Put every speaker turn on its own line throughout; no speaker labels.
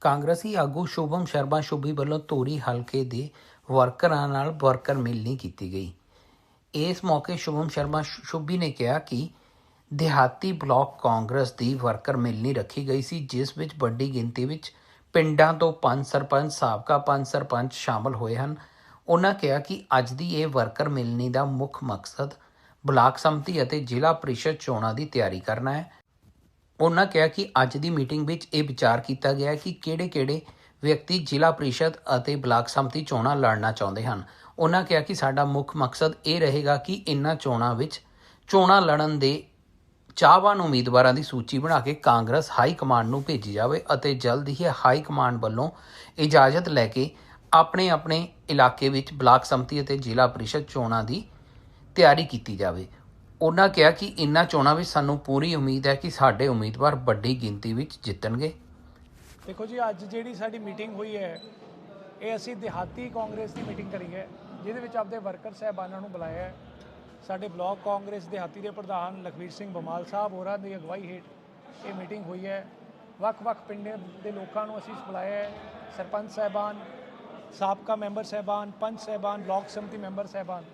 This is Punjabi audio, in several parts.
ਕਾਂਗਰਸੀ ਆਗੂ ਸ਼ੁਭਮ ਸ਼ਰਮਾ ਸ਼ੁਭੀ ਵੱਲੋਂ ਧੂਰੀ ਹਲਕੇ ਦੇ ਵਰਕਰਾਂ ਨਾਲ ਵਰਕਰ ਮਿਲਣੀ ਕੀਤੀ ਗਈ। ਇਸ ਮੌਕੇ ਸ਼ੁਭਮ ਸ਼ਰਮਾ ਸ਼ੁਭੀ ਨੇ ਕਿਹਾ ਕਿ ਦਿਹਾਤੀ ਬਲਾਕ ਕਾਂਗਰਸ ਦੀ ਵਰਕਰ ਮਿਲਣੀ ਰੱਖੀ ਗਈ ਸੀ, ਜਿਸ ਵਿੱਚ ਵੱਡੀ ਗਿਣਤੀ ਵਿੱਚ ਪਿੰਡਾਂ ਤੋਂ ਪੰਜ ਸਰਪੰਚ, ਸਾਬਕਾ ਪੰਜ ਸਰਪੰਚ ਸ਼ਾਮਲ ਹੋਏ ਹਨ। ਉਹਨਾਂ ਕਿਹਾ ਕਿ ਅੱਜ ਦੀ ਇਹ ਵਰਕਰ ਮਿਲਣੀ ਦਾ ਮੁੱਖ ਮਕਸਦ ਬਲਾਕ ਸੰਮਤੀ ਅਤੇ ਜ਼ਿਲ੍ਹਾ ਪ੍ਰੀਸ਼ਦ ਚੋਣਾਂ ਦੀ ਤਿਆਰੀ ਕਰਨਾ ਹੈ। ਉਹਨਾਂ ਕਿਹਾ ਕਿ ਅੱਜ ਦੀ ਮੀਟਿੰਗ ਵਿੱਚ ਇਹ ਵਿਚਾਰ ਕੀਤਾ ਗਿਆ ਕਿ ਕਿਹੜੇ-ਕਿਹੜੇ ਵਿਅਕਤੀ ਜ਼ਿਲ੍ਹਾ ਪ੍ਰੀਸ਼ਦ ਅਤੇ ਬਲਾਕ ਸੰਮਤੀ ਚੋਣਾਂ ਲੜਨਾ ਚਾਹੁੰਦੇ ਹਨ। ਉਹਨਾਂ ਕਿਹਾ ਕਿ ਸਾਡਾ ਮੁੱਖ ਮਕਸਦ ਇਹ ਰਹੇਗਾ ਕਿ ਇਨ੍ਹਾਂ ਚੋਣਾਂ ਵਿੱਚ ਚੋਣਾਂ ਲੜਨ ਦੇ ਚਾਹਵਾਨ ਉਮੀਦਵਾਰਾਂ ਦੀ ਸੂਚੀ ਬਣਾ ਕੇ ਕਾਂਗਰਸ ਹਾਈ ਕਮਾਂਡ ਨੂੰ ਭੇਜੀ ਜਾਵੇ ਅਤੇ ਜਲਦ ਹੀ ਹਾਈ ਕਮਾਂਡ ਵੱਲੋਂ ਇਜਾਜ਼ਤ ਲੈ ਕੇ ਆਪਣੇ ਆਪਣੇ ਇਲਾਕੇ ਵਿੱਚ ਬਲਾਕ ਸੰਮਤੀ ਅਤੇ ਜ਼ਿਲ੍ਹਾ ਪ੍ਰੀਸ਼ਦ ਚੋਣਾਂ ਦੀ ਤਿਆਰੀ ਕੀਤੀ ਜਾਵੇ। ਉਹਨਾਂ ਕਿਹਾ ਕਿ ਇਨ੍ਹਾਂ ਚੋਣਾਂ ਵਿੱਚ ਸਾਨੂੰ ਪੂਰੀ ਉਮੀਦ ਹੈ ਕਿ ਸਾਡੇ ਉਮੀਦਵਾਰ ਵੱਡੀ ਗਿਣਤੀ ਵਿੱਚ ਜਿੱਤਣਗੇ।
ਦੇਖੋ ਜੀ, ਅੱਜ ਜਿਹੜੀ ਸਾਡੀ ਮੀਟਿੰਗ ਹੋਈ ਹੈ, ਇਹ ਅਸੀਂ ਦਿਹਾਤੀ ਕਾਂਗਰਸ ਦੀ ਮੀਟਿੰਗ ਕਰੀ ਹੈ, ਜਿਹਦੇ ਵਿੱਚ ਆਪਦੇ ਵਰਕਰ ਸਹਿਬਾਨਾਂ ਨੂੰ ਬੁਲਾਇਆ ਹੈ। ਸਾਡੇ ਬਲਾਕ ਕਾਂਗਰਸ ਦਿਹਾਤੀ ਦੇ ਪ੍ਰਧਾਨ ਲਖਵੀਰ ਸਿੰਘ ਬਮਾਲ ਸਾਹਿਬ ਹੋਰਾਂ ਦੀ ਅਗਵਾਈ ਹੇਠ ਇਹ ਮੀਟਿੰਗ ਹੋਈ ਹੈ। ਵੱਖ-ਵੱਖ ਪਿੰਡਾਂ ਦੇ ਲੋਕਾਂ ਨੂੰ ਅਸੀਂ ਬੁਲਾਇਆ ਹੈ। ਸਰਪੰਚ ਸਹਿਬਾਨ, ਸਾਬਕਾ ਮੈਂਬਰ ਸਹਿਬਾਨ, ਪੰਚ ਸਹਿਬਾਨ, ਬਲਾਕ ਸਮਿਤੀ ਮੈਂਬਰ ਸਹਿਬਾਨ।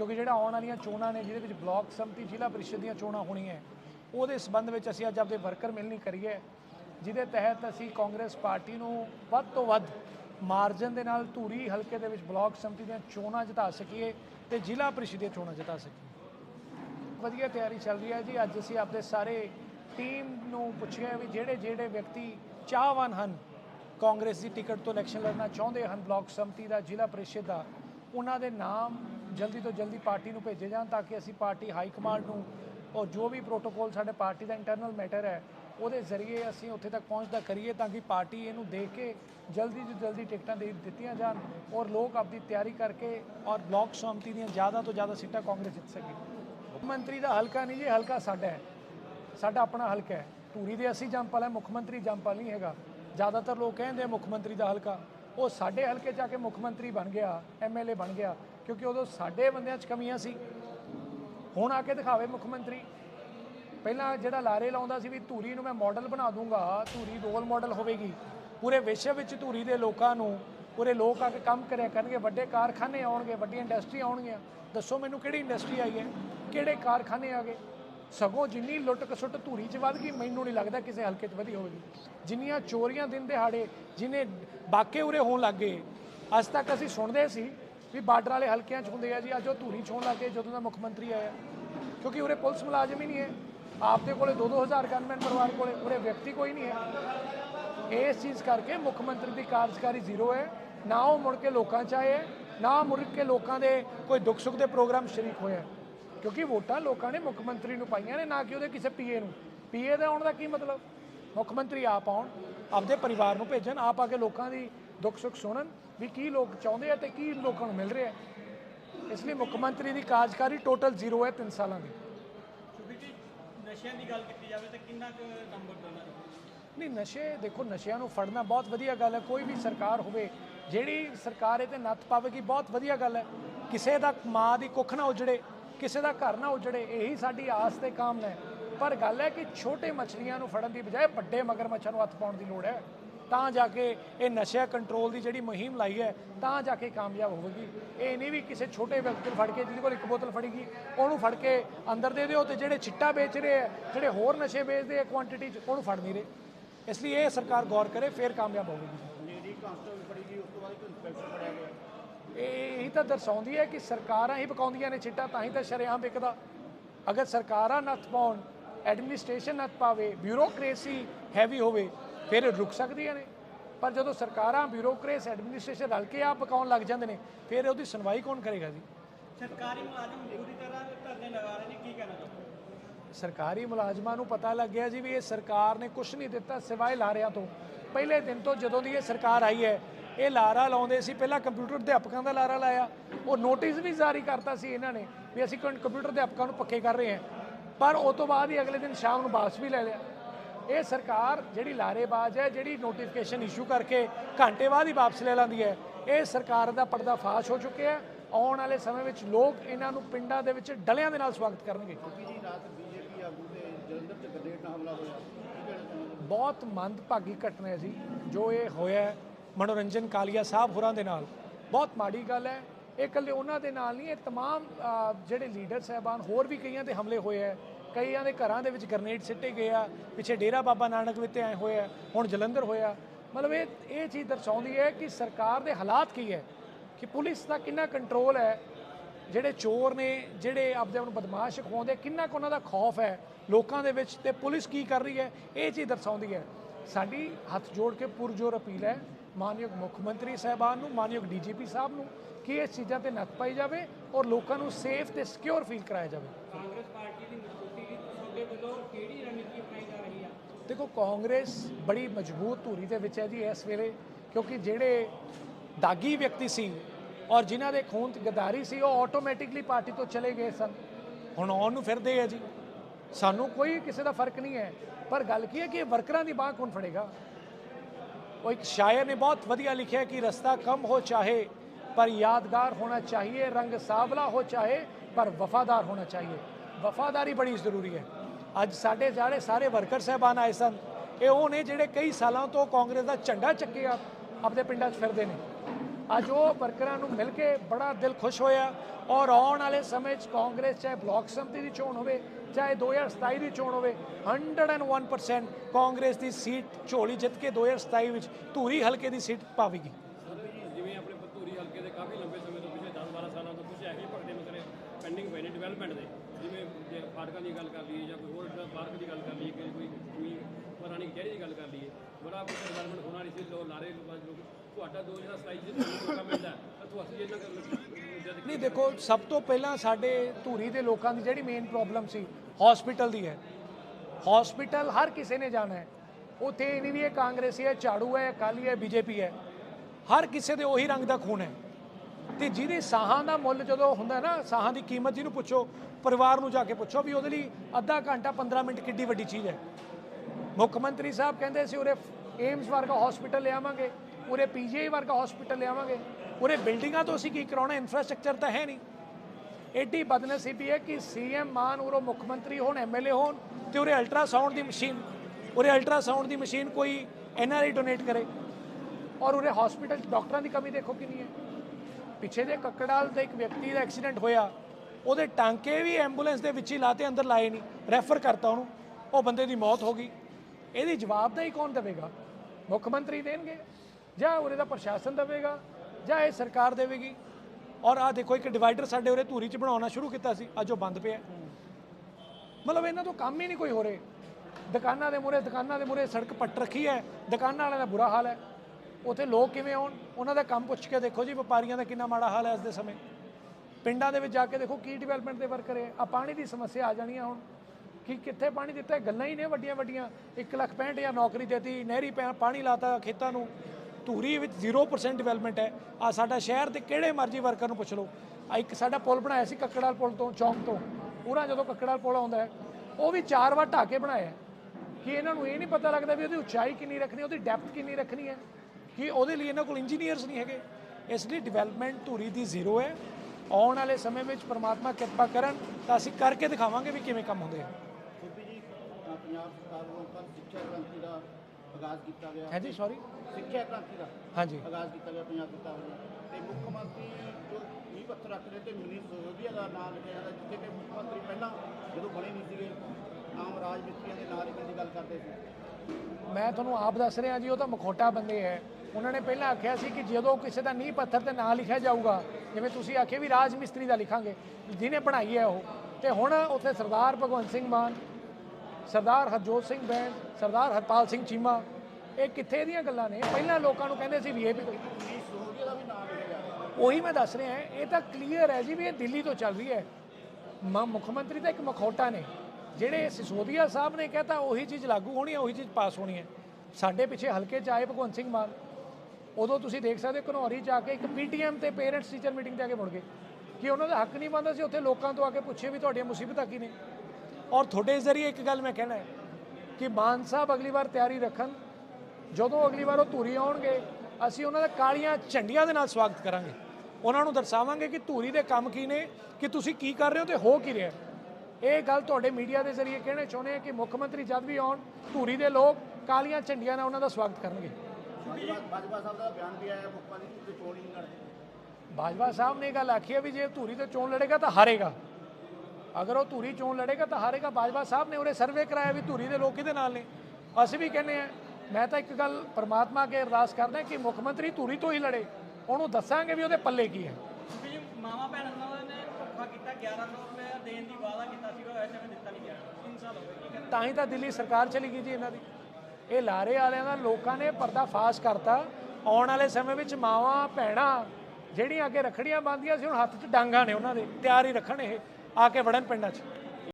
ਕਿਉਂਕਿ ਜਿਹੜਾ ਆਉਣ ਵਾਲੀਆਂ ਚੋਣਾਂ ਨੇ ਜਿਹਦੇ ਵਿੱਚ ਬਲਾਕ ਸੰਮਤੀ ਜ਼ਿਲ੍ਹਾ ਪਰਿਸ਼ਦ ਦੀਆਂ ਚੋਣਾਂ ਹੋਣੀਆਂ ਹੈ, ਉਹਦੇ ਸੰਬੰਧ ਵਿੱਚ ਅਸੀਂ ਅੱਜ ਆਪਦੇ ਵਰਕਰ ਮਿਲਣੀ ਕਰੀਏ। ਜਿਹਦੇ ਤਹਿਤ ਅਸੀਂ ਕਾਂਗਰਸ ਪਾਰਟੀ ਨੂੰ ਵੱਧ ਤੋਂ ਵੱਧ ਮਾਰਜਨ ਦੇ ਨਾਲ ਧੂਰੀ ਹਲਕੇ ਦੇ ਵਿੱਚ ਬਲਾਕ ਸੰਮਤੀ ਦੀਆਂ ਚੋਣਾਂ ਜਿਤਾ ਸਕੀਏ ਤੇ ਜ਼ਿਲ੍ਹਾ ਪਰਿਸ਼ਦ ਦੀਆਂ ਚੋਣਾਂ ਜਿਤਾ ਸਕੀਏ। ਵਧੀਆ ਤਿਆਰੀ ਚੱਲ ਰਹੀ ਹੈ ਜੀ। ਅੱਜ ਅਸੀਂ ਆਪਦੇ ਸਾਰੇ ਟੀਮ ਨੂੰ ਪੁੱਛਿਆ ਵੀ ਜਿਹੜੇ ਜਿਹੜੇ ਵਿਅਕਤੀ ਚਾਹਵਾਨ ਹਨ ਕਾਂਗਰਸ ਦੀ ਟਿਕਟ ਤੋਂ ਇਲੈਕਸ਼ਨ ਲੜਨਾ ਚਾਹੁੰਦੇ ਹਨ ਬਲਾਕ ਸੰਮਤੀ ਦਾ ਜ਼ਿਲ੍ਹਾ ਪਰਿਸ਼ਦ ਦਾ ਉਹਨਾਂ ਦੇ ਨਾਮ ਜਲਦੀ ਤੋਂ ਜਲਦੀ ਪਾਰਟੀ ਨੂੰ ਭੇਜੇ ਜਾਣ ਤਾਂ ਕਿ ਅਸੀਂ ਪਾਰਟੀ ਹਾਈ ਕਮਾਂਡ ਨੂੰ ਔਰ ਜੋ ਵੀ ਪ੍ਰੋਟੋਕੋਲ ਸਾਡੇ ਪਾਰਟੀ ਦਾ ਇੰਟਰਨਲ ਮੈਟਰ ਹੈ, ਉਹਦੇ ਜ਼ਰੀਏ ਅਸੀਂ ਉੱਥੇ ਤੱਕ ਪਹੁੰਚਦਾ ਕਰੀਏ ਤਾਂ ਕਿ ਪਾਰਟੀ ਇਹਨੂੰ ਦੇਖ ਕੇ ਜਲਦੀ ਤੋਂ ਜਲਦੀ ਟਿਕਟਾਂ ਦੇ ਦਿੱਤੀਆਂ ਜਾਣ ਔਰ ਲੋਕ ਆਪਣੀ ਤਿਆਰੀ ਕਰਕੇ ਔਰ ਬਲਾਕ ਸੰਮਤੀ ਦੀਆਂ ਜ਼ਿਆਦਾ ਤੋਂ ਜ਼ਿਆਦਾ ਸੀਟਾਂ ਕਾਂਗਰਸ ਜਿੱਤ ਸਕੇ। ਮੁੱਖ ਮੰਤਰੀ ਦਾ ਹਲਕਾ ਨਹੀਂ ਜੀ, ਹਲਕਾ ਸਾਡਾ ਹੈ। ਸਾਡਾ ਆਪਣਾ ਹਲਕਾ ਹੈ। ਧੂਰੀ ਦੇ ਅਸੀਂ ਜੰਪਲ ਹੈ, ਮੁੱਖ ਮੰਤਰੀ ਜੰਪਲ ਨਹੀਂ ਹੈਗਾ। ਜ਼ਿਆਦਾਤਰ ਲੋਕ ਕਹਿੰਦੇ ਮੁੱਖ ਮੰਤਰੀ ਦਾ ਹਲਕਾ। ਉਹ ਸਾਡੇ ਹਲਕੇ 'ਚ ਆ ਕੇ ਮੁੱਖ ਮੰਤਰੀ ਬਣ ਗਿਆ ਐਮਐਲਏ ਬਣ ਗਿਆ, ਕਿਉਂਕਿ ਉਦੋਂ ਸਾਡੇ ਬੰਦਿਆਂ 'ਚ ਕਮੀਆਂ ਸੀ। ਹੁਣ ਆ ਕੇ ਦਿਖਾਵੇ ਮੁੱਖ ਮੰਤਰੀ। ਪਹਿਲਾਂ ਜਿਹੜਾ ਲਾਰੇ ਲਾਉਂਦਾ ਸੀ ਵੀ ਧੂਰੀ ਨੂੰ ਮੈਂ ਮਾਡਲ ਬਣਾ ਦੂੰਗਾ, ਧੂਰੀ ਰੋਲ ਮਾਡਲ ਹੋਵੇਗੀ। ਪੂਰੇ ਵਿਸ਼ਵ ਵਿੱਚ ਧੂਰੀ ਦੇ ਲੋਕਾਂ ਨੂੰ, ਪੂਰੇ ਲੋਕ ਆ ਕੇ ਕੰਮ ਕਰਿਆ ਕਰਨਗੇ, ਵੱਡੇ ਕਾਰਖਾਨੇ ਆਉਣਗੇ ਵੱਡੀਆਂ ਇੰਡਸਟਰੀ ਆਉਣਗੀਆਂ। ਦੱਸੋ ਮੈਨੂੰ ਕਿਹੜੀ ਇੰਡਸਟਰੀ ਆਈ ਹੈ? ਕਿਹੜੇ ਕਾਰਖਾਨੇ ਆ ਗਏ? ਸਗੋਂ ਜਿੰਨੀ ਲੁੱਟ ਕਸੁੱਟ ਧੂਰੀ 'ਚ ਵੱਧ ਗਈ ਮੈਨੂੰ ਨਹੀਂ ਲੱਗਦਾ ਕਿਸੇ ਹਲਕੇ 'ਚ ਵਧੀ ਹੋਵੇਗੀ। ਜਿੰਨੀਆਂ ਚੋਰੀਆਂ ਦਿਨ ਦਿਹਾੜੇ ਜਿਨੇ ਬਾਕੇ ਉਰੇ ਹੋਣ ਲੱਗ ਗਏ ਅੱਜ ਤੱਕ ਅਸੀਂ ਸੁਣਦੇ ਸੀ ਵੀ ਬਾਰਡਰ ਵਾਲੇ ਹਲਕਿਆਂ 'ਚ ਹੁੰਦੇ ਆ ਜੀ ਅੱਜ ਉਹ ਧੂਰੀ 'ਚ ਹੋਣ ਲੱਗ ਗਏ ਜਦੋਂ ਦਾ ਮੁੱਖ ਮੰਤਰੀ ਆਇਆ। ਕਿਉਂਕਿ ਉਰੇ ਪੁਲਿਸ ਮੁਲਾਜ਼ਮ ਹੀ ਨਹੀਂ ਹੈ। ਆਪਦੇ ਕੋਲੇ 2-2000 ਗਨਮੈਨ ਪਰਿਵਾਰ ਕੋਲੇ ਉਰੇ ਵਿਅਕਤੀ ਕੋਈ ਨਹੀਂ ਹੈ। ਇਸ ਚੀਜ਼ ਕਰਕੇ ਮੁੱਖ ਮੰਤਰੀ ਦੀ ਕਾਰਜਕਾਰੀ ਜ਼ੀਰੋ ਹੈ। ਨਾ ਉਹ ਮੁੜ ਕੇ ਲੋਕਾਂ ਚ ਆਏ ਹੈ, ਨਾ ਮੁੜ ਕੇ ਲੋਕਾਂ ਦੇ ਕੋਈ ਦੁੱਖ ਸੁੱਖ ਦੇ ਪ੍ਰੋਗਰਾਮ ਸ਼ਰੀਕ ਹੋਇਆ ਕਿਉਂਕਿ ਵੋਟਾਂ ਲੋਕਾਂ ਨੇ ਮੁੱਖ ਮੰਤਰੀ ਨੂੰ ਪਾਈਆਂ ਨੇ ਨਾ ਕਿ ਉਹਦੇ ਕਿਸੇ ਪੀਏ ਨੂੰ। ਪੀਏ ਦਾ ਆਉਣ ਦਾ ਕੀ ਮਤਲਬ? ਮੁੱਖ ਮੰਤਰੀ ਆਪ ਆਉਣ ਆਪਦੇ ਪਰਿਵਾਰ ਨੂੰ ਭੇਜਣ ਆਪ ਆ ਕੇ ਲੋਕਾਂ ਦੀ ਦੁੱਖ ਸੁੱਖ ਸੁਣਨ ਵੀ ਕੀ ਲੋਕ ਚਾਹੁੰਦੇ ਆ ਤੇ ਕੀ ਲੋਕਾਂ ਨੂੰ ਮਿਲ ਰਿਹਾ। ਇਸ ਲਈ ਮੁੱਖ ਮੰਤਰੀ ਦੀ ਕਾਰਜਕਾਰੀ ਟੋਟਲ ਜ਼ੀਰੋ ਹੈ 3 ਸਾਲਾਂ ਦੀ।
ਨਸ਼ਿਆਂ ਗੱਲ ਕੀਤੀ ਜਾਵੇ ਤਾਂ ਕਿੰਨਾ ਕੁ ਨੰਬਰ ਦੋਨਾਂ ਦਾ
ਨਹੀਂ ਨਸ਼ੇ ਦੇਖੋ ਨਸ਼ਿਆਂ ਨੂੰ ਫੜਨਾ ਬਹੁਤ ਵਧੀਆ ਗੱਲ ਹੈ। ਕੋਈ ਵੀ ਸਰਕਾਰ ਹੋਵੇ ਜਿਹੜੀ ਸਰਕਾਰ ਇਹ ਤੇ ਨੱਥ ਪਾਵੇਗੀ ਬਹੁਤ ਵਧੀਆ ਗੱਲ ਹੈ। ਕਿਸੇ ਦਾ ਮਾਂ ਦੀ ਕੁੱਖ ਨਾ ਉਜੜੇ। ਕਿਸੇ ਦਾ ਘਰ ਨਾ ਉਜੜੇ, ਇਹੀ ਸਾਡੀ ਆਸ ਤੇ ਕਾਮਨਾ ਹੈ। ਪਰ ਗੱਲ ਹੈ ਕਿ ਛੋਟੇ ਮੱਛਲੀਆਂ ਨੂੰ ਫੜਨ ਦੀ ਬਜਾਏ ਵੱਡੇ ਮਗਰਮੱਛਾਂ ਨੂੰ ਹੱਥ ਪਾਉਣ ਦੀ ਲੋੜ ਹੈ। ਤਾਂ ਜਾ ਕੇ ਇਹ ਨਸ਼ਾ ਕੰਟਰੋਲ ਦੀ ਜਿਹੜੀ ਮੁਹਿੰਮ ਲਾਈ ਹੈ, ਤਾਂ ਜਾ ਕੇ ਕਾਮਯਾਬ ਹੋਵੇਗੀ। ਇਹ ਨਹੀਂ ਵੀ ਕਿਸੇ ਛੋਟੇ ਵਿਅਕਤੀ ਨੂੰ ਫੜ ਕੇ ਜਿਹਦੇ ਕੋਲ ਇੱਕ ਬੋਤਲ ਫੜੀਗੀ, ਉਹਨੂੰ ਫੜ ਕੇ ਅੰਦਰ ਦੇ ਦਿਓ ਤੇ ਜਿਹੜੇ ਚਿੱਟਾ ਵੇਚ ਰਹੇ ਆ ਜਿਹੜੇ ਹੋਰ ਨਸ਼ੇ ਵੇਚਦੇ ਆ ਕੁਆਂਟੀਟੀ 'ਚ, ਉਹਨੂੰ ਫੜ ਨਹੀਂ ਰਹੇ। ਇਸ ਲਈ ਇਹ ਸਰਕਾਰ ਗੌਰ ਕਰੇ, ਫਿਰ ਕਾਮਯਾਬ ਹੋਵੇਗੀ।
ਲੇਡੀ ਕਾਂਸਟੇਬਲ ਫੜੀ ਗਈ, ਉਸ ਤੋਂ ਬਾਅਦ ਇੱਕ ਇੰਸਪੈਕਟਰ ਫੜਿਆ ਗਿਆ।
ਇਹ ਇਹ ਤਾਂ ਦਰਸਾਉਂਦੀ ਹੈ ਕਿ ਸਰਕਾਰਾਂ ਹੀ ਪਕਾਉਂਦੀਆਂ ਨੇ ਚਿੱਟਾ ਤਾਂ ਹੀ ਤਾਂ ਸ਼ਰੇਆਮ ਵਿਕਦਾ। ਅਗਰ ਸਰਕਾਰਾਂ ਨੱਥ ਪਾਉਣ ਐਡਮਿਨਿਸਟ੍ਰੇਸ਼ਨ ਨੱਥ ਪਾਵੇ ਬਿਊਰੋਕ੍ਰੇਸੀ ਹੈਵੀ ਹੋਵੇ ਫਿਰ ਰੁਕ ਸਕਦੀਆਂ ਨੇ। ਪਰ ਜਦੋਂ ਸਰਕਾਰਾਂ ਬਿਊਰੋਕ੍ਰੇਸ ਐਡਮਿਨਿਸਟ੍ਰੇਸ਼ਨ ਰਲ ਕੇ ਆਪ ਪਕਾਉਣ ਲੱਗ ਜਾਂਦੇ ਨੇ ਫਿਰ ਉਹਦੀ ਸੁਣਵਾਈ ਕੌਣ ਕਰੇਗਾ ਜੀ?
ਸਰਕਾਰੀ ਮੁਲਾਜ਼ਮ ਪੂਰੀ ਤਰ੍ਹਾਂ ਧਰਨੇ ਲਗਾ ਰਹੇ ਨੇ ਕੀ ਕਹਿਣਾ ਚਾਹੁੰਦੇ
ਸਰਕਾਰੀ ਮੁਲਾਜ਼ਮਾਂ ਨੂੰ ਪਤਾ ਲੱਗ ਗਿਆ ਜੀ ਵੀ ਇਹ ਸਰਕਾਰ ਨੇ ਕੁਝ ਨਹੀਂ ਦਿੱਤਾ ਸਿਵਾਏ ਲਾਰਿਆਂ ਤੋਂ। ਪਹਿਲੇ ਦਿਨ ਤੋਂ ਜਦੋਂ ਦੀ ਇਹ ਸਰਕਾਰ ਆਈ ਹੈ, ਇਹ ਲਾਰਾ ਲਾਉਂਦੇ ਸੀ। ਪਹਿਲਾਂ ਕੰਪਿਊਟਰ ਅਧਿਆਪਕਾਂ ਦਾ ਲਾਰਾ ਲਾਇਆ। ਉਹ ਨੋਟਿਸ ਵੀ ਜਾਰੀ ਕਰਤਾ ਸੀ ਇਹਨਾਂ ਨੇ ਵੀ ਅਸੀਂ ਕੰਪਿਊਟਰ ਅਧਿਆਪਕਾਂ ਨੂੰ ਪੱਕੇ ਕਰ ਰਹੇ ਹਾਂ। ਪਰ ਉਸ ਤੋਂ ਬਾਅਦ ਹੀ ਅਗਲੇ ਦਿਨ ਸ਼ਾਮ ਨੂੰ ਵਾਪਸ ਵੀ ਲੈ ਲਿਆ। ਇਹ ਸਰਕਾਰ ਜਿਹੜੀ ਲਾਰੇਬਾਜ਼ ਹੈ, ਜਿਹੜੀ ਨੋਟੀਫਿਕੇਸ਼ਨ ਇਸ਼ੂ ਕਰਕੇ ਘੰਟੇ ਬਾਅਦ ਹੀ ਵਾਪਸ ਲੈ ਲੈਂਦੀ ਹੈ, ਇਹ ਸਰਕਾਰ ਦਾ ਪਰਦਾ ਫਾਸ਼ ਹੋ ਚੁੱਕਿਆ ਹੈ। ਆਉਣ ਵਾਲੇ ਸਮੇਂ ਵਿੱਚ ਲੋਕ ਇਹਨਾਂ ਨੂੰ ਪਿੰਡਾਂ ਦੇ ਵਿੱਚ ਡਲਿਆਂ ਦੇ ਨਾਲ ਸਵਾਗਤ ਕਰਨਗੇ।
ਜੀ ਰਾਤ ਬੀਜੇਪੀ ਆਗੂ ਤੇ ਜਲੰਧਰ ਚ ਗ੍ਰੇਨੇਡ ਨਾਲ ਹਮਲਾ ਹੋਇਆ।
ਬਹੁਤ ਮੰਦਭਾਗੀ ਘਟਨਾ ਹੈ ਜੀ ਜੋ ਇਹ ਹੋਇਆ ਹੈ ਮਨੋਰੰਜਨ ਕਾਲੀਆ ਸਾਹਿਬ ਹੋਰਾਂ ਦੇ ਨਾਲ ਬਹੁਤ ਮਾੜੀ ਗੱਲ ਹੈ ਇਹ ਇਕੱਲੇ ਉਹਨਾਂ ਦੇ ਨਾਲ ਨਹੀਂ ਇਹ तमाम ਅ, ਜਿਹੜੇ ਲੀਡਰ ਸਹਿਬਾਨ ਹੋਰ ਵੀ ਕਈਆਂ ਤੇ ਹਮਲੇ ਹੋਏ ਹੈ ਕਈਆਂ ਦੇ ਘਰਾਂ ਦੇ ਵਿੱਚ ਗ੍ਰਨੇਡ ਸਿੱਟੇ ਗਏ ਆ ਪਿੱਛੇ ਡੇਰਾ ਬਾਬਾ ਨਾਨਕ ਵਿੱਚ ਆਏ ਹੋਏ ਆ ਹੁਣ ਜਲੰਧਰ ਹੋਇਆ ਮਤਲਬ ਇਹ ਇਹ ਚੀਜ਼ ਦਰਸਾਉਂਦੀ ਹੈ ਕਿ ਸਰਕਾਰ ਦੇ ਹਾਲਾਤ ਕੀ ਹੈ ਕਿ ਪੁਲਿਸ ਦਾ ਕਿੰਨਾ ਕੰਟਰੋਲ ਹੈ ਜਿਹੜੇ ਚੋਰ ਨੇ ਜਿਹੜੇ ਆਪਦੇ ਆਪ ਨੂੰ ਬਦਮਾਸ਼ ਖਵਾਉਂਦੇ ਕਿੰਨਾ ਕੁ ਉਹਨਾਂ ਦਾ ਖੌਫ ਹੈ ਲੋਕਾਂ ਦੇ ਵਿੱਚ ਤੇ ਪੁਲਿਸ ਕੀ ਕਰ ਰਹੀ ਹੈ ਇਹ ਚੀਜ਼ ਦਰਸਾਉਂਦੀ ਹੈ। ਸਾਡੀ ਹੱਥ ਜੋੜ ਕੇ ਪੁਰਜੋਰ ਅਪੀਲ ਹੈ ਮਾਨਯੋਗ ਮੁੱਖ ਮੰਤਰੀ ਸਾਹਿਬਾਨ ਨੂੰ ਮਾਨਯੋਗ ਡੀਜੀਪੀ ਸਾਹਿਬ ਨੂੰ ਕਿ ਇਸ ਚੀਜ਼ਾਂ ਤੇ ਨੱਥ ਪਾਈ ਜਾਵੇ ਔਰ ਲੋਕਾਂ ਨੂੰ ਸੇਫ ਤੇ ਸਿਕਿਉਰ ਫੀਲ ਕਰਾਇਆ ਜਾਵੇ।
ਕਾਂਗਰਸ ਪਾਰਟੀ ਦੀ ਮਜ਼ਬੂਤੀ ਲਈ ਤੁਹਾਡੇ ਵੱਲੋਂ ਕਿਹੜੀ ਰਣਨੀਤੀ ਅਪਣਾਈ ਜਾ ਰਹੀ ਆ?
ਦੇਖੋ ਕਾਂਗਰਸ ਬੜੀ ਮਜ਼ਬੂਤ ਧੂਰੀ ਦੇ ਵਿੱਚ ਹੈ ਜੀ ਇਸ ਵੇਲੇ ਕਿਉਂਕਿ ਜਿਹੜੇ ਦਾਗੀ ਵਿਅਕਤੀ ਸੀ ਔਰ ਜਿਨ੍ਹਾਂ ਦੇ ਖੂਨ 'ਚ ਗਦਾਰੀ ਸੀ, ਉਹ ਆਟੋਮੈਟਿਕਲੀ ਪਾਰਟੀ ਤੋਂ ਚਲੇ ਗਏ ਸਨ। ਹੁਣ ਆਉਣ ਨੂੰ ਫਿਰਦੇ ਆ ਜੀ। ਸਾਨੂੰ ਕੋਈ ਕਿਸੇ ਦਾ ਫ਼ਰਕ ਨਹੀਂ ਹੈ। ਪਰ ਗੱਲ ਕੀ ਹੈ ਕਿ ਵਰਕਰਾਂ ਦੀ ਬਾਹ ਕੌਣ ਫੜੇਗਾ? ਉਹ ਇੱਕ ਸ਼ਾਇਰ ਨੇ ਬਹੁਤ ਵਧੀਆ ਲਿਖਿਆ ਕਿ ਰਸਤਾ ਕਮ ਹੋ ਚਾਹੇ, ਪਰ ਯਾਦਗਾਰ ਹੋਣਾ ਚਾਹੀਏ, ਰੰਗ ਸਾਵਲਾ ਹੋ ਚਾਹੇ, ਪਰ ਵਫਾਦਾਰ ਹੋਣਾ ਚਾਹੀਏ। ਵਫਾਦਾਰੀ ਬੜੀ ਜ਼ਰੂਰੀ ਹੈ। ਅੱਜ ਸਾਡੇ ਜਿਹੜੇ ਸਾਰੇ ਵਰਕਰ ਸਹਿਬਾਨ ਆਏ ਸਨ। ਇਹ ਉਹ ਨੇ ਜਿਹੜੇ ਕਈ ਸਾਲਾਂ ਤੋਂ ਕਾਂਗਰਸ ਦਾ ਝੰਡਾ ਚੱਕਿਆ, ਆਪਣੇ ਪਿੰਡਾਂ 'ਚ ਫਿਰਦੇ ਨੇ। ਅੱਜ ਉਹ ਵਰਕਰਾਂ ਨੂੰ ਮਿਲ ਕੇ ਬੜਾ ਦਿਲ ਖੁਸ਼ ਹੋਇਆ ਔਰ ਆਉਣ ਵਾਲੇ ਸਮੇਂ 'ਚ ਕਾਂਗਰਸ ਚਾਹੇ ਬਲਾਕ ਸੰਮਤੀ ਦੀ ਚੋਣ ਹੋਵੇ, ਚਾਹੇ 2027 ਦੀ ਚੋਣ ਹੋਵੇ 101% ਕਾਂਗਰਸ ਦੀ ਸੀਟ ਝੋਲੀ ਜਿੱਤ ਕੇ 2027 ਵਿੱਚ ਧੂਰੀ ਹਲਕੇ ਦੀ ਸੀਟ ਪਾਵੇਗੀ।
ਜਿਵੇਂ ਆਪਣੇ ਪਤੂਰੀ ਹਲਕੇ ਦੇ ਕਾਫੀ ਲੰਬੇ ਸਮੇਂ ਤੋਂ ਪਿਛਲੇ 10-12 ਸਾਲਾਂ ਤੋਂ ਕੁਝ ਇਹੋ ਭਗਦੇ ਮਸਲੇ ਪੈਂਡਿੰਗ ਪਏ ਨੇ ਡਿਵੈਲਪਮੈਂਟ ਦੇ। ਜਿਵੇਂ ਜੇ ਫਾਟਕਾਂ ਦੀ ਗੱਲ ਕਰ ਲਈਏ ਜਾਂ ਕੋਈ ਹੋਰ ਪਾਰਕ ਦੀ ਗੱਲ ਕਰ ਲਈਏ ਕਿ ਕੋਈ ਕੋਈ ਪੁਰਾਣੀ ਕਚਹਿਰੀ ਦੀ ਗੱਲ ਕਰ ਲਈਏ, ਬੜਾ ਕੁਝ ਡਿਵੈਲਪਮੈਂਟ ਹੋਣਾ ਨਹੀਂ ਸੀ ਲੋ ਲਾਰੇ ਲੋਕਾਂ ਲੋਕ, ਤੁਹਾਡਾ 2027 ਚ ਮੌਕਾ ਮਿਲਦਾ, ਤਾਂ ਤੁਸੀਂ ਇਹਨਾਂ ਗੱਲ
ਨਹੀਂ, ਦੇਖੋ, ਸਭ ਤੋਂ ਪਹਿਲਾਂ ਸਾਡੇ ਧੂਰੀ ਦੇ ਲੋਕਾਂ ਦੀ ਜਿਹੜੀ ਮੇਨ ਪ੍ਰੋਬਲਮ ਸੀ ਹਸਪੀਟਲ ਦੀ ਹੈ। ਹਸਪੀਟਲ ਹਰ ਕਿਸੇ ਨੇ ਜਾਣਾ ਹੈ। ਉੱਥੇ ਇਹ ਨਹੀਂ ਵੀ ਇਹ ਕਾਂਗਰਸੀ ਹੈ, ਝਾੜੂ ਹੈ, ਅਕਾਲੀ ਹੈ, ਬੀਜੇਪੀ ਹੈ। ਹਰ ਕਿਸੇ ਦੇ ਉਹੀ ਰੰਗ ਦਾ ਖੂਨ ਹੈ। ਤੇ ਜਿਹਦੇ ਸਾਹਾਂ ਦਾ ਮੁੱਲ ਜਦੋਂ ਹੁੰਦਾ ਨਾ, ਸਾਹਾਂ ਦੀ ਕੀਮਤ ਜਿਹਨੂੰ ਪੁੱਛੋ, ਪਰਿਵਾਰ ਨੂੰ ਜਾ ਕੇ ਪੁੱਛੋ ਵੀ ਉਹਦੇ ਲਈ ਅੱਧਾ ਘੰਟਾ 15 ਮਿੰਟ ਕਿੱਡੀ ਵੱਡੀ ਚੀਜ਼ ਹੈ। ਮੁੱਖ ਮੰਤਰੀ ਸਾਹਿਬ ਕਹਿੰਦੇ ਸੀ, ਉਰੇ ਏਮਸ ਵਰਗਾ ਹਸਪੀਟਲ ਲਿਆਵਾਂਗੇ, ਉਰੇ ਪੀਜੀਆਈ ਵਰਗਾ ਹਸਪੀਟਲ ਲਿਆਵਾਂਗੇ, ਉਰੇ ਬਿਲਡਿੰਗਾਂ ਤੋਂ ਅਸੀਂ ਕੀ ਕਰਾਉਣਾ ਇਨਫਰਾਸਟ੍ਰਕਚਰ ਤਾਂ ਹੈ ਨਹੀਂ। ਐਡੀ ਬਦਨਸੀਬੀ ਹੈ ਕਿ ਸੀਐਮ ਮਾਨ ਉਰੋਂ ਮੁੱਖ ਮੰਤਰੀ ਹੋਣ ਐਮਐਲਏ ਹੋਣ ਤੇ ਉਰੇ ਅਲਟਰਾਸਾਊਂਡ ਦੀ ਮਸ਼ੀਨ ਉਰੇ ਅਲਟਰਾਸਾਊਂਡ ਦੀ ਮਸ਼ੀਨ ਕੋਈ ਐਨਆਰਆਈ ਡੋਨੇਟ ਕਰੇ। ਔਰ ਉਰੇ ਹਸਪੀਟਲ 'ਚ ਡਾਕਟਰਾਂ ਦੀ ਕਮੀ ਦੇਖੋ ਕਿੰਨੀ ਹੈ। ਪਿੱਛੇ ਜੇ ਕੱਕੜਾਲ ਦੇ ਇੱਕ ਵਿਅਕਤੀ ਦਾ ਐਕਸੀਡੈਂਟ ਹੋਇਆ, ਉਹਦੇ ਟਾਂਕੇ ਵੀ ਐਂਬੂਲੈਂਸ ਦੇ ਵਿੱਚ ਹੀ ਲਾਤੇ ਅੰਦਰ ਲਾਏ ਨਹੀਂ ਰੈਫਰ ਕਰਤਾ ਉਹਨੂੰ, ਉਹ ਬੰਦੇ ਦੀ ਮੌਤ ਹੋ ਗਈ। ਇਹਦੀ ਜਵਾਬਦੇਹੀ ਕੌਣ ਦੇਵੇਗਾ? ਮੁੱਖ ਮੰਤਰੀ ਦੇਣਗੇ, ਜਾਂ ਉਰੇ ਦਾ ਪ੍ਰਸ਼ਾਸਨ ਦੇਵੇਗਾ, ਜਾਂ ਇਹ ਸਰਕਾਰ ਦੇਵੇਗੀ? ਔਰ ਆ ਦੇਖੋ, ਇੱਕ ਡਿਵਾਈਡਰ ਸਾਡੇ ਉਰੇ ਧੂਰੀ ਚ ਬਣਾਉਣਾ ਸ਼ੁਰੂ ਕੀਤਾ ਸੀ, ਅੱਜ ਉਹ ਬੰਦ ਪਿਆ। ਮਤਲਬ ਇਹਨਾਂ ਤੋਂ ਕੰਮ ਹੀ ਨਹੀਂ ਕੋਈ ਹੋ ਰਹੇ। ਦੁਕਾਨਾਂ ਦੇ ਮੂਹਰੇ, ਦੁਕਾਨਾਂ ਦੇ ਮੂਹਰੇ ਸੜਕ ਪੱਟ ਰੱਖੀ ਹੈ, ਦੁਕਾਨਾਂ ਵਾਲਿਆਂ ਦਾ ਬੁਰਾ ਹਾਲ ਹੈ। ਉੱਥੇ ਲੋਕ ਕਿਵੇਂ ਆਉਣ? ਉਹਨਾਂ ਦਾ ਕੰਮ ਪੁੱਛ ਕੇ ਦੇਖੋ ਜੀ, ਵਪਾਰੀਆਂ ਦਾ ਕਿੰਨਾ ਮਾੜਾ ਹਾਲ ਹੈ ਇਸ ਦੇ ਸਮੇਂ। ਪਿੰਡਾਂ ਦੇ ਵਿੱਚ ਜਾ ਕੇ ਦੇਖੋ, ਕੀ ਡਿਵੈਲਪਮੈਂਟ ਦੇ ਵਰਕਰ ਹੈ ਆ ਪਾਣੀ ਦੀ ਸਮੱਸਿਆ ਆ ਜਾਣੀ ਆ ਹੁਣ। ਕਿ ਕਿੱਥੇ ਪਾਣੀ ਦਿੱਤਾ? ਗੱਲਾਂ ਹੀ ਨੇ ਵੱਡੀਆਂ ਵੱਡੀਆਂ। 1 ਲੱਖ 65 ਹਜ਼ਾਰ ਨੌਕਰੀ ਦੇਤੀ, ਨਹਿਰੀ ਪੈ- ਪਾਣੀ ਲਾਤਾ ਖੇਤਾਂ ਨੂੰ। ਧੂਰੀ ਵਿੱਚ 0% ਡਿਵੈਲਪਮੈਂਟ ਹੈ। ਆ ਸਾਡਾ ਸ਼ਹਿਰ ਦੇ ਕਿਹੜੇ ਮਰਜ਼ੀ ਵਰਕਰ ਨੂੰ ਪੁੱਛ ਲਓ। ਆ ਇੱਕ ਸਾਡਾ ਪੁਲ ਬਣਾਇਆ ਸੀ ਕੱਕੜਾਲ ਪੁਲ ਤੋਂ, ਚੌਂਕ ਤੋਂ। ਪੂਰਾ ਜਦੋਂ ਕੱਕੜਾਲ ਪੁਲ ਆਉਂਦਾ ਹੈ, ਉਹ ਵੀ ਚਾਰ ਵਾਰ ਢਾਹ ਕੇ ਬਣਾਇਆ ਕਿ ਇਹਨਾਂ ਨੂੰ ਇਹ ਨਹੀਂ ਪਤਾ ਲੱਗਦਾ ਵੀ ਉਹਦੀ ਉਚਾਈ ਕਿੰਨੀ ਰੱਖਣੀ ਉਹਦੀ ਡੈਪਥ ਕਿੰਨੀ ਰੱਖਣੀ ਹੈ। ਕਿ ਉਹਦੇ ਲਈ ਇਹਨਾਂ ਕੋਲ ਇੰਜੀਨੀਅਰਸ ਨਹੀਂ ਹੈਗੇ। ਇਸ ਲਈ ਡਿਵੈਲਪਮੈਂਟ ਧੂਰੀ ਦੀ ਜ਼ੀਰੋ ਹੈ। ਆਉਣ ਵਾਲੇ ਸਮੇਂ ਵਿੱਚ ਪ੍ਰਮਾਤਮਾ ਕਿਰਪਾ ਕਰਨ ਤਾਂ ਅਸੀਂ ਕਰਕੇ ਦਿਖਾਵਾਂਗੇ ਵੀ ਕਿਵੇਂ ਕੰਮ ਹੁੰਦੇ ਆ।
ਛੋਟੀ ਜੀ ਅ, ਪੰਜਾਬ ਸਰਕਾਰ ਵੱਲੋਂ ਕੱਲ੍ਹ ਸਿੱਖਿਆ ਕ੍ਰਾਂਤੀ ਦਾ ਆਗਾਜ਼ ਕੀਤਾ ਗਿਆ।
ਹੈ ਜੀ ਸੌਰੀ
ਸਿੱਖਿਆ ਕ੍ਰਾਂਤੀ ਦਾ
ਹਾਂਜੀ
ਆਗਾਜ਼ ਕੀਤਾ ਗਿਆ ਪੰਜਾਬ ਸਰਕਾਰ ਵੱਲੋਂ। ਤੇ ਮੁੱਖ ਮੰਤਰੀ ਜੋ ਨੀਂਹ ਪੱਥਰ ਰੱਖ ਰਹੇ ਤੇ ਮਨੀਸ਼ ਸਿਸੋਦੀਆ ਦਾ ਨਾਮ ਲਿਖਿਆ ਜਾਂਦਾ ਜਿੱਥੇ ਕਿ ਮੁੱਖ ਮੰਤਰੀ ਪਹਿਲਾਂ ਜਦੋਂ ਬਣੇ ਨਹੀਂ ਸੀਗੇ ਆਮ ਰਾਜ ਮਿਸਤਰੀਆਂ ਦੇ ਨਾਂ ਲਿਖਣ ਦੀ ਗੱਲ ਕਰਦੇ ਸੀ।
ਮੈਂ ਤੁਹਾਨੂੰ ਆਪ ਦੱਸ ਰਿਹਾ ਜੀ ਉਹ ਤਾਂ ਮਖੌਟਾ ਬੰਦੇ ਹੈ। ਉਹਨਾਂ ਨੇ ਪਹਿਲਾਂ ਆਖਿਆ ਸੀ ਕਿ ਜਦੋਂ ਕਿਸੇ ਦਾ ਨੀਂਹ ਪੱਥਰ ਤੇ ਨਾਂ ਲਿਖਿਆ ਜਾਊਗਾ, ਜਿਵੇਂ ਤੁਸੀਂ ਆਖਿਆ ਵੀ ਰਾਜ ਮਿਸਤਰੀ ਦਾ ਲਿਖਾਂਗੇ, ਜਿਹਨੇ ਬਣਾਈ ਹੈ ਉਹ। ਤੇ ਹੁਣ ਉੱਥੇ ਸਰਦਾਰ ਭਗਵੰਤ ਸਿੰਘ ਮਾਨ, ਸਰਦਾਰ ਹਰਜੋਤ ਸਿੰਘ ਬੈਂਸ, ਸਰਦਾਰ ਹਰਪਾਲ ਸਿੰਘ ਚੀਮਾ, ਇਹ ਕਿੱਥੇ ਦੀਆਂ ਗੱਲਾਂ ਨੇ? ਪਹਿਲਾਂ ਲੋਕਾਂ ਨੂੰ ਕਹਿੰਦੇ ਸੀ ਵੀ ਇਹ ਵੀ
ਮਨੀਸ਼
ਉਹੀ ਮੈਂ ਦੱਸ ਰਿਹਾ, ਇਹ ਤਾਂ ਕਲੀਅਰ ਹੈ ਜੀ ਵੀ ਇਹ ਦਿੱਲੀ ਤੋਂ ਚੱਲ ਰਹੀ ਹੈ। ਮ- ਮੁੱਖ ਮੰਤਰੀ ਤਾਂ ਇੱਕ ਮਖੌਟਾ ਨੇ। ਜਿਹੜੇ ਸਿਸੋਦੀਆ ਸਾਹਿਬ ਨੇ ਕਹਤਾ, ਉਹੀ ਚੀਜ਼ ਲਾਗੂ ਹੋਣੀ ਹੈ, ਉਹੀ ਚੀਜ਼ ਪਾਸ ਹੋਣੀ ਹੈ। ਸਾਡੇ ਪਿੱਛੇ ਹਲਕੇ 'ਚ ਆਏ ਭਗਵੰਤ ਸਿੰਘ ਮਾਨ। ਉਦੋਂ ਤੁਸੀਂ ਦੇਖ ਸਕਦੇ ਹੋ ਘਨੌਰੀ 'ਚ ਆ ਕੇ ਇੱਕ ਪੀਟੀਐਮ ਤੇ ਪੇਰੈਂਟਸ ਟੀਚਰ ਮੀਟਿੰਗ 'ਤੇ ਆ ਕੇ ਮੁੜ ਗਏ। ਕਿ ਉਹਨਾਂ ਦਾ ਹੱਕ ਨਹੀਂ ਬਣਦਾ ਸੀ, ਉੱਥੇ ਲੋਕਾਂ ਤੋਂ ਆ ਕੇ ਪੁੱਛੇ ਵੀ ਤੁਹਾਡੀਆਂ ਮੁਸੀਬਤਾਂ ਕੀ ਨੇ। ਔਰ ਤੁਹਾਡੇ ਜ਼ਰੀਏ ਇੱਕ ਗੱਲ ਮੈਂ ਕਹਿਣਾ ਹੈ ਕਿ ਮਾਨ ਸਾਹਿਬ ਅਗਲੀ ਵਾਰ ਤਿਆਰੀ ਰੱਖਣ। ਜਦੋਂ ਅਗਲੀ ਵਾਰ ਉਹ ਧੂਰੀ ਆਉਣਗੇ, ਅਸੀਂ ਉਹਨਾਂ ਦਾ ਕਾਲੀਆਂ ਝੰਡੀਆਂ ਦੇ ਨਾਲ ਸਵਾਗਤ ਕਰਾਂਗੇ। ਉਹਨਾਂ ਨੂੰ ਦਰਸਾਵਾਂਗੇ ਕਿ ਧੂਰੀ ਦੇ ਕੰਮ ਕੀ ਨੇ, ਕਿ ਤੁਸੀਂ ਕੀ ਕਰ ਰਹੇ ਹੋ ਤੇ ਹੋ ਕੀ ਰਿਹਾ ਇਹ ਗੱਲ ਤੁਹਾਡੇ ਮੀਡੀਆ ਦੇ ਜ਼ਰੀਏ ਕਹਿਣਾ ਚਾਹੁੰਦੇ ਆ ਕਿ ਮੁੱਖ ਮੰਤਰੀ ਜਦ ਵੀ ਆਉਣ, ਧੂਰੀ ਦੇ ਲੋਕ ਕਾਲੀਆਂ ਝੰਡੀਆਂ ਨਾਲ ਉਹਨਾਂ ਦਾ ਸਵਾਗਤ ਕਰਨਗੇ।
ਬਾਜਵਾ ਸਾਹਿਬ ਦਾ ਬਿਆਨ ਵੀ ਆਇਆ ਮੁੱਖ ਮੰਤਰੀ ਤੇ ਚੋਣ ਹੀ ਨਹੀਂ ਲੜਦੇ
ਬਾਜਵਾ ਸਾਹਿਬ ਨੇ ਗੱਲ ਆਖੀ ਹੈ ਵੀ ਜੇ ਧੂਰੀ ਤੇ ਚੋਣ ਲੜੇਗਾ ਤਾਂ ਹਾਰੇਗਾ। ਅਗਰ ਉਹ ਧੂਰੀ ਚੋਣ ਲੜੇਗਾ ਤਾਂ ਹਾਰੇਗਾ। ਬਾਜਵਾ ਸਾਹਿਬ ਨੇ ਉਹਨੇ ਸਰਵੇ ਕਰਾਇਆ ਵੀ ਧੂਰੀ ਦੇ ਲੋਕ ਕਿਹਦੇ ਨਾਲ ਨੇ? ਅਸੀਂ ਵੀ ਕਹਿੰਦੇ ਆ ਮੈਂ ਤਾਂ ਇੱਕ ਗੱਲ ਪਰਮਾਤਮਾ ਅੱਗੇ ਅਰਦਾਸ ਕਰਦਾ ਕਿ ਮੁੱਖ ਮੰਤਰੀ ਧੂਰੀ ਤੋਂ ਹੀ ਲੜੇ। ਉਹਨੂੰ ਦੱਸਾਂਗੇ ਵੀ ਉਹਦੇ ਪੱਲੇ ਕੀ ਹੈ।
ਮਾਵਾ ਭੈਣਾਂ ਨਾਲ ਨੇ ਧੋਖਾ ਕੀਤਾ 1100 ਰੁਪਏ ਦੇਣ ਦੀ ਵਾਅਦਾ ਕੀਤਾ ਸੀਗਾ ਵੈਸੇ ਮੈਂ ਦਿੱਤਾ ਨਹੀਂ ਗਿਆ। 3 ਸਾਲ ਹੋ ਗਏ। ਕੀ ਕਹਿਣਾ?
ਤਾਂ ਹੀ ਤਾਂ ਦਿੱਲੀ ਸਰਕਾਰ ਚਲੀ ਗਈ ਜੀ ਇਹਨਾਂ ਦੀ। ਇਹ ਲਾਰੇ ਵਾਲਿਆਂ ਦਾ ਲੋਕਾਂ ਨੇ ਪਰਦਾ ਫਾਸ਼ ਕਰਤਾ। ਆਉਣ ਵਾਲੇ ਸਮੇਂ ਵਿੱਚ ਮਾਵਾਂ, ਭੈਣਾਂ ਜਿਹੜੀਆਂ ਅੱਗੇ ਰਖੜੀਆਂ ਬੰਦੀਆਂ ਸੀ, ਹੁਣ ਹੱਥ 'ਚ ਡਾਂਗਾ ਨੇ ਉਹਨਾਂ ਦੇ, ਤਿਆਰ ਹੀ ਰੱਖਣ ਇਹ, ਆ ਕੇ ਵੜਨ ਪਿੰਡਾਂ 'ਚ।